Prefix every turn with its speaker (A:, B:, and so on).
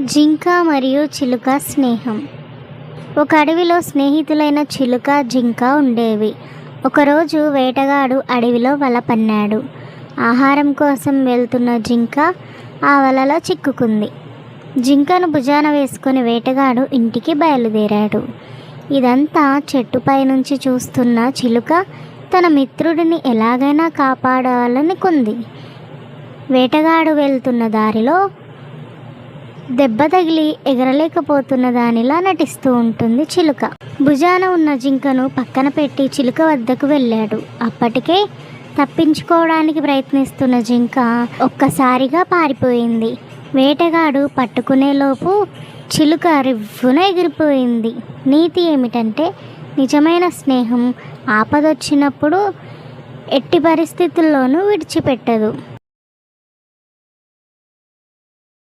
A: జింక మరియు చిలుక స్నేహం. ఒక అడవిలో స్నేహితులైన చిలుక జింక ఉండేవి. ఒకరోజు వేటగాడు అడవిలో వల పన్నాడు. ఆహారం కోసం వెళ్తున్న జింక ఆ వలలో చిక్కుకుంది. జింకను భుజాన వేసుకొని వేటగాడు ఇంటికి బయలుదేరాడు. ఇదంతా చెట్టుపై నుంచి చూస్తున్న చిలుక తన మిత్రుడిని ఎలాగైనా కాపాడాలనుకుంది. వేటగాడు వెళ్తున్న దారిలో దెబ్బ తగిలి ఎగరలేకపోతున్న దానిలా నటిస్తూ ఉంటుంది చిలుక. భుజాన ఉన్న జింకను పక్కన పెట్టి చిలుక వద్దకు వెళ్ళాడు. అప్పటికే తప్పించుకోవడానికి ప్రయత్నిస్తున్న జింక ఒక్కసారిగా పారిపోయింది. వేటగాడు పట్టుకునేలోపు చిలుక రివ్వున ఎగిరిపోయింది. నీతి ఏమిటంటే నిజమైన స్నేహం ఆపదొచ్చినప్పుడు ఎట్టి పరిస్థితుల్లోనూ విడిచిపెట్టదు.